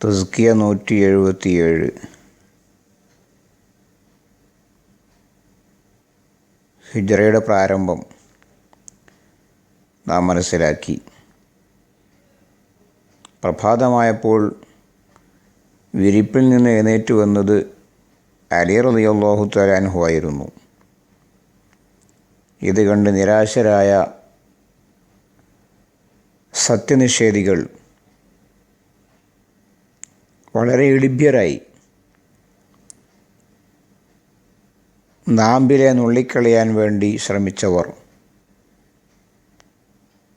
തസ്കിയ നൂറ്റി എഴുപത്തിയേഴ് ഹിജറയുടെ പ്രാരംഭം നാം മനസ്സിലാക്കി. പ്രഭാതമായപ്പോൾ വിരിപ്പിൽ നിന്ന് എഴുന്നേറ്റ് വന്നത് അലി റളിയല്ലാഹു തലാൻഹു ആയിരുന്നു ഇത് കണ്ട് നിരാശരായ സത്യനിഷേധികൾ വളരെ എളിഭ്യരായി നാമ്പിലെ നുള്ളിക്കളയാൻ വേണ്ടി ശ്രമിച്ചവർ.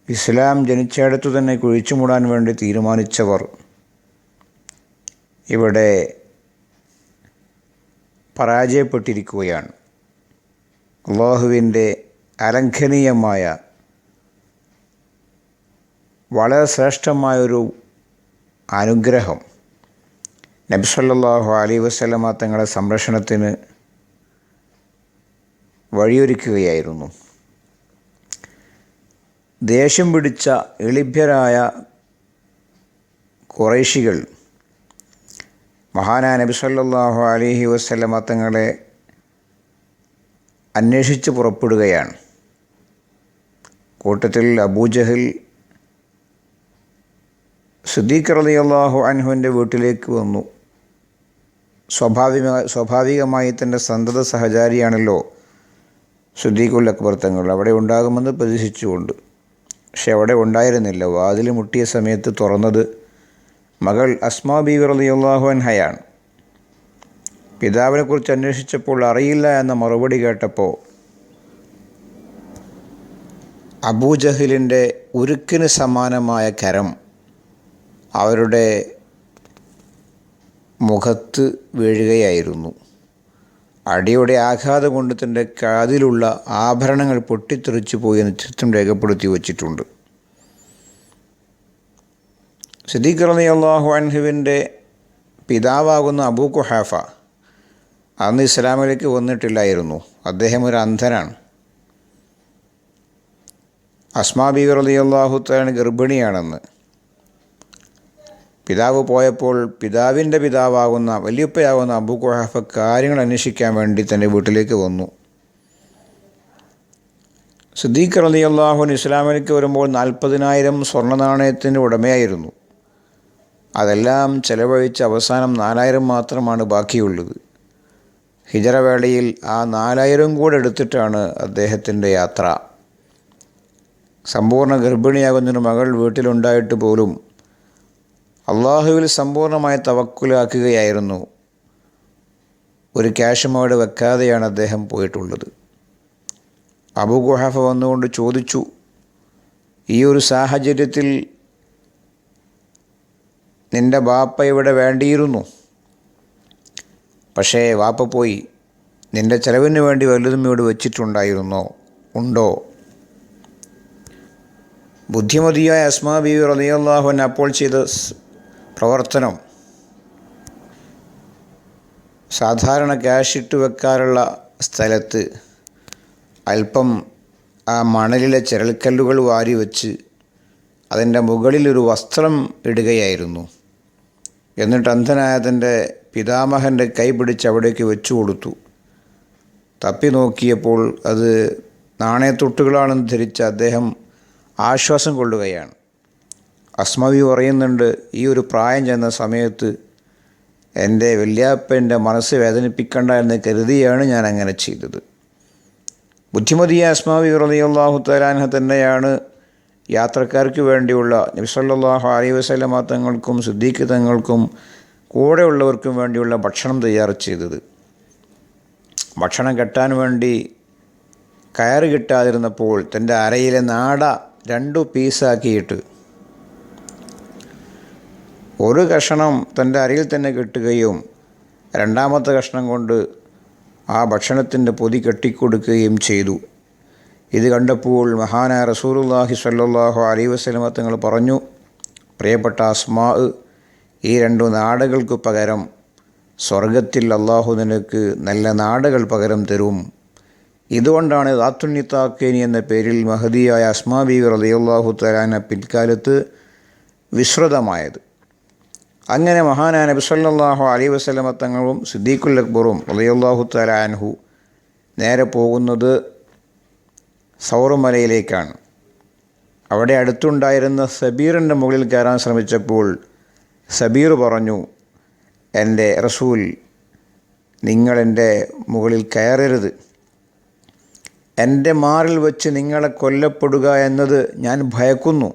ഇസ്ലാം ജനിച്ചയിടത്തു തന്നെ കുഴിച്ചു മൂടാൻ വേണ്ടി തീരുമാനിച്ചവർ. ഇവിടെ പരാജയപ്പെട്ടിരിക്കുകയാണ്. അള്ളാഹുവിന്റെ അലംഘനീയമായ വളരെ ശ്രേഷ്ഠമായൊരു അനുഗ്രഹം. നബ്സല്ലാഹു അലൈ വസ്ലമ തങ്ങളുടെ സംരക്ഷണത്തിന് വഴിയൊരുക്കുകയായിരുന്നു. ദേഷ്യം പിടിച്ച എളിഭ്യരായ കുറേശികൾ മഹാനാ നബി സല്ലാഹു അലഹി വസ്ലമ തങ്ങളെ അന്വേഷിച്ച് പുറപ്പെടുകയാണ്. കൂട്ടത്തിൽ അബൂജഹിൽ സിദ്ദീഖ് റളിയല്ലാഹു അള്ളാഹു അൻഹുവിന്റെ വീട്ടിലേക്ക് വന്നു. സ്വാഭാവിക സ്വാഭാവികമായി തന്റെ സന്തത സഹചാരിയാണല്ലോ സുദ്ദീഖുൽ അക്ബർ തങ്ങൾ. അവിടെ ഉണ്ടാകുമെന്ന് പ്രതീക്ഷിച്ചുകൊണ്ട്. പക്ഷെ അവിടെ ഉണ്ടായിരുന്നില്ല. വാതിൽ മുട്ടിയ സമയത്ത് തുറന്നത് മകൾ അസ്മാ ബീവർ അലിയുള്ളാഹു അൻഹയാണ്. പിതാവിനെക്കുറിച്ച് അന്വേഷിച്ചപ്പോൾ അറിയില്ല എന്ന മറുപടി കേട്ടപ്പോൾ അബൂജഹിലിന്റെ ഉരുക്കിന് സമാനമായ കരം അവരുടെ മുഖത്ത് വീഴുകയായിരുന്നു. അടിയുടെ ആഘാതം കൊണ്ട് തന്റെ കാതിലുള്ള ആഭരണങ്ങൾ പൊട്ടിത്തെറിച്ചു പോയെന്ന് ചിത്രം രേഖപ്പെടുത്തി വച്ചിട്ടുണ്ട്. സിദ്ദീഖ് റലി അള്ളാഹു അൻഹുവിന്റെ പിതാവാകുന്ന അബൂ കുഹാഫ അന്ന് ഇസ്ലാമിലേക്ക് വന്നിട്ടില്ലായിരുന്നു. അദ്ദേഹം ഒരു അന്ധനാണ്. അസ്മാ ബി റലി അള്ളാഹു തലാണ് ഗർഭിണിയാണെന്ന്. പിതാവ് പോയപ്പോൾ പിതാവിന്റെ പിതാവാകുന്ന വലിയപ്പയാകുന്ന അബു കുഹാഫ് കാര്യങ്ങൾ അന്വേഷിക്കാൻ വേണ്ടി തന്റെ വീട്ടിലേക്ക് വന്നു. സിദ്ദീഖ് അലി അള്ളാഹുൻ ഇസ്ലാമിലേക്ക് വരുമ്പോൾ നാൽപ്പതിനായിരം സ്വർണ നാണയത്തിന്റെ ഉടമയായിരുന്നു. അതെല്ലാം ചെലവഴിച്ച് അവസാനം നാലായിരം മാത്രമാണ് ബാക്കിയുള്ളത്. ഹിജറവേളയിൽ ആ നാലായിരം കൂടെ എടുത്തിട്ടാണ് അദ്ദേഹത്തിന്റെ യാത്ര. സമ്പൂർണ ഗർഭിണിയാകുന്നൊരു മകൾ വീട്ടിലുണ്ടായിട്ട് പോലും അള്ളാഹുവിൽ സമ്പൂർണമായി തവക്കുലാക്കുകയായിരുന്നു. ഒരു ക്യാഷും അവിടെ വെക്കാതെയാണ് അദ്ദേഹം പോയിട്ടുള്ളത്. അബു ഗുഹാഫ വന്നുകൊണ്ട് ചോദിച്ചു ഈ ഒരു സാഹചര്യത്തിൽ നിന്റെ ബാപ്പ ഇവിടെ വേണ്ടിയിരുന്നു? പക്ഷേ വാപ്പ പോയി. നിന്റെ ചെലവിന് വേണ്ടി വലുതും ഇവിടെ വെച്ചിട്ടുണ്ടായിരുന്നോ? ഉണ്ടോ? ബുദ്ധിമതിയായ അസ്മാ ബി റലിയല്ലാഹുൻ അപ്പോൾ ചെയ്ത പ്രവർത്തനം. സാധാരണ ക്യാഷ് ഇട്ട് വെക്കാറുള്ള സ്ഥലത്ത് അല്പം ആ മണലിലെ ചിരൽക്കല്ലുകൾ വാരി വെച്ച് അതിന്റെ മുകളിലൊരു വസ്ത്രം ഇടുകയായിരുന്നു. എന്നിട്ട് അന്ധനായ തന്റെ പിതാമഹന്റെ കൈ പിടിച്ച് അവിടേക്ക് വെച്ചു കൊടുത്തു. തപ്പി നോക്കിയപ്പോൾ അത് നാണയത്തൊട്ടുകളാണെന്ന് ധരിച്ച് അദ്ദേഹം ആശ്വാസം കൊള്ളുകയാണ്. അസ്മവി പറയുന്നുണ്ട് ഈ ഒരു പ്രായം ചെന്ന സമയത്ത് എന്റെ വല്യാപ്പന്റെ മനസ്സ് വേദനിപ്പിക്കണ്ട എന്ന് കരുതിയാണ് ഞാൻ അങ്ങനെ ചെയ്തത്. ബുദ്ധിമതിയ അസ്മാവി റളിയല്ലാഹു തലാൻഹ തന്നെയാണ് യാത്രക്കാർക്ക് വേണ്ടിയുള്ള നബിസല്ലാഹു അലൈ വസല്ലമ തങ്ങൾക്കും സിദ്ദീഖ് തങ്ങൾക്കും കൂടെയുള്ളവർക്കും വേണ്ടിയുള്ള ഭക്ഷണം തയ്യാർ ചെയ്തത്. ഭക്ഷണം കെട്ടാൻ വേണ്ടി കയറ് കിട്ടാതിരുന്നപ്പോൾ തന്റെ അരയിലെ നാട രണ്ടു പീസാക്കിയിട്ട് ഒരു കഷണം തന്റെ അരയിൽ തന്നെ കെട്ടുകയും രണ്ടാമത്തെ കഷ്ണം കൊണ്ട് ആ ഭക്ഷണത്തിന്റെ പൊതി കെട്ടിക്കൊടുക്കുകയും ചെയ്തു. ഇത് കണ്ടപ്പോൾ മഹാനായ റസൂലുള്ളാഹി സല്ലാഹു അലൈ വസ്ലമ തങ്ങൾ പറഞ്ഞു പ്രിയപ്പെട്ട അസ്മാ ഈ രണ്ടു നാടുകൾക്ക് പകരം സ്വർഗത്തിൽ അള്ളാഹു നിനക്ക് നല്ല നാടുകൾ പകരം തരും. ഇതുകൊണ്ടാണ് ദാത്തുണ്ണിത്താക്കേനി എന്ന പേരിൽ മഹദിയായ അസ്മാ ബീവി റളിയല്ലാഹു തലാന പിൽക്കാലത്ത് വിശ്രുതമായത്. അങ്ങനെ മഹാനായ നബി സല്ലല്ലാഹു അലൈഹി വസല്ലമ തങ്ങളും സിദ്ദീഖുൽ അക്ബറും റളിയല്ലാഹു തആല അൻഹു നേരെ പോകുന്നത് സൗറുമലയിലേക്കാണ്. അവിടെ അടുത്തുണ്ടായിരുന്ന സബീറിന്റെ മുകളിൽ കയറാൻ ശ്രമിച്ചപ്പോൾ സബീർ പറഞ്ഞു എന്റെ റസൂൽ നിങ്ങളെന്റെ മുകളിൽ കയറരുത്. എന്റെ മാറിൽ വെച്ച് നിങ്ങളെ കൊല്ലപ്പെടുക എന്നത് ഞാൻ ഭയക്കുന്നു.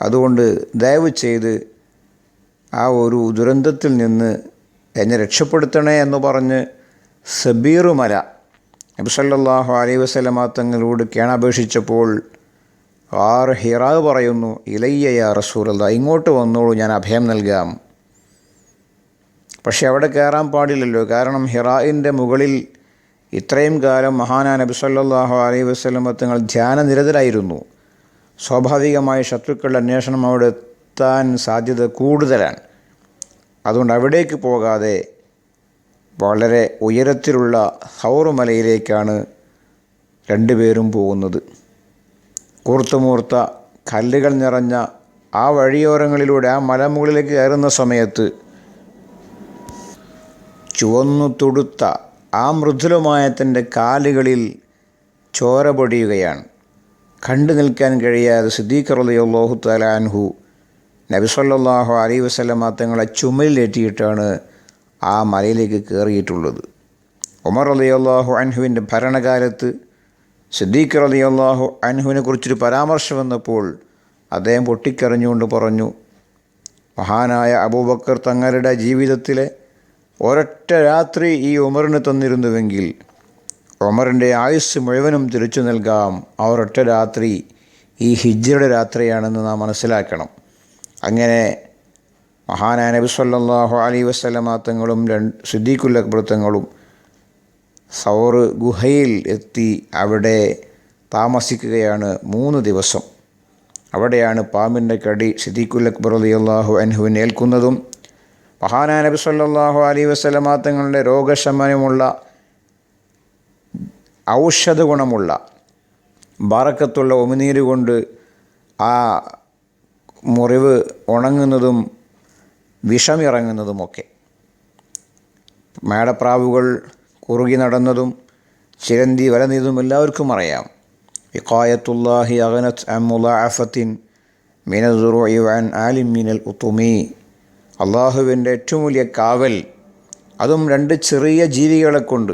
അതുകൊണ്ട് ദയവ് ചെയ്ത് ആ ഒരു ദുരന്തത്തിൽ നിന്ന് എന്നെ രക്ഷപ്പെടുത്തണേ എന്ന് പറഞ്ഞ് സബീറുമല നബിസല്ലാഹു അലൈ വസ്ലമാ തങ്ങളോട് കേണപേക്ഷിച്ചപ്പോൾ ആർ ഹിറാവ് പറയുന്നു ഇലയ്യ റസൂലല്ല ഇങ്ങോട്ട് വന്നോളൂ ഞാൻ അഭയം നൽകാം. പക്ഷെ അവിടെ കയറാൻ പാടില്ലല്ലോ. കാരണം ഹിറായിന്റെ മുകളിൽ ഇത്രയും കാലം മഹാനാ നബി സല്ലാഹു അലൈഹി വസ്ലമ തങ്ങൾ ധ്യാനനിരതരായിരുന്നു. സ്വാഭാവികമായി ശത്രുക്കളുടെ അന്വേഷണം അവിടെ എത്താൻ സാധ്യത കൂടുതലാണ്. അതുകൊണ്ട് അവിടേക്ക് പോകാതെ വളരെ ഉയരത്തിലുള്ള ഹൗറുമലയിലേക്കാണ് രണ്ടുപേരും പോകുന്നത്. കൂർത്തുമൂർത്ത കല്ലുകൾ നിറഞ്ഞ ആ വഴിയോരങ്ങളിലൂടെ ആ മലമുകളിലേക്ക് കയറുന്ന സമയത്ത് ചുവന്നു തുടുത്ത ആ മൃദുലമായ തന്റെ കാലുകളിൽ ചോര പൊടിയുകയാണ്. കണ്ടു നിൽക്കാൻ കഴിയാതെ സിദ്ദീഖ് റളിയല്ലാഹു തആല അൻഹു നബി സല്ലല്ലാഹു അലൈഹി വസല്ലമ തങ്ങളെ ചുമലിലേറ്റിയിട്ടാണ് ആ മലയിലേക്ക് കയറിയിട്ടുള്ളത്. ഉമർ റളിയല്ലാഹു അൻഹുവിന്റെ ഭരണകാലത്ത് സിദ്ദീഖ് റളിയല്ലാഹു അൻഹുവിനെ കുറിച്ചൊരു പരാമർശം വന്നപ്പോൾ അദ്ദേഹം പൊട്ടിക്കറിഞ്ഞുകൊണ്ട് പറഞ്ഞു മഹാനായ അബൂബക്കർ തങ്ങളുടെ ജീവിതത്തിലെ ഒരൊറ്റ രാത്രി ഈ ഉമറിന് തന്നിരുന്നുവെങ്കിൽ ഉമറിന്റെ ആയുസ് മുഴുവനും തിരിച്ചു നൽകാം. ആ ഒരൊറ്റ രാത്രി ഈ ഹിജ്ജയുടെ രാത്രിയാണെന്ന് നാം മനസ്സിലാക്കണം. അങ്ങനെ മഹാനായ നബി സല്ലല്ലാഹു അലൈഹി വസല്ലമ തങ്ങളും രണ്ട് സിദ്ദീഖുൽ അക്ബർ തങ്ങളും സൗർ ഗുഹയിൽ എത്തി അവിടെ താമസിക്കുകയാണ് മൂന്ന് ദിവസം. അവിടെയാണ് പാമ്പിന്റെ കടി സിദ്ദീഖുൽ അക്ബർ റളിയല്ലാഹു അൻഹു ഏൽക്കുന്നതും. മഹാനായ നബി സല്ലല്ലാഹു അലൈഹി വസല്ലമ തങ്ങളുടെ രോഗശമനമുള്ള ഔഷധ ഗുണമുള്ള ബാറക്കത്തുള്ള ഉമിനീര് കൊണ്ട് ആ മുറിവ് ഉണങ്ങുന്നതും വിഷമിറങ്ങുന്നതുമൊക്കെ. മേടപ്രാവുകൾ കുറുകി നടന്നതും ചിരന്തി വലനീതും എല്ലാവർക്കും അറിയാം. ഇക്കായത്തുല്ലാഹി അഗനത്ത് അമുലാഫത്തിൻ മിനസുറു ഇവാൻ ആലിം മിനൽ ഉത്തുമി. അള്ളാഹുവിന്റെ ഏറ്റവും വലിയ കാവൽ അതും രണ്ട് ചെറിയ ജീവികളെ കൊണ്ട്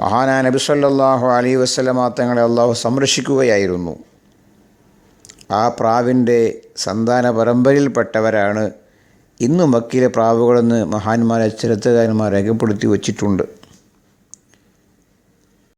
മഹാനാ നബി അലൈ അലൈഹി വസല്ലമ തങ്ങളെ അള്ളാഹു സംരക്ഷിക്കുകയായിരുന്നു. ആ പ്രാവിന്റെ സന്താന പരമ്പരയിൽപ്പെട്ടവരാണ്. ഇന്നും വക്കീലെ പ്രാവുകളെന്ന് മഹാന്മാരെ ചരിത്രകാരന്മാർ രേഖപ്പെടുത്തി വച്ചിട്ടുണ്ട്.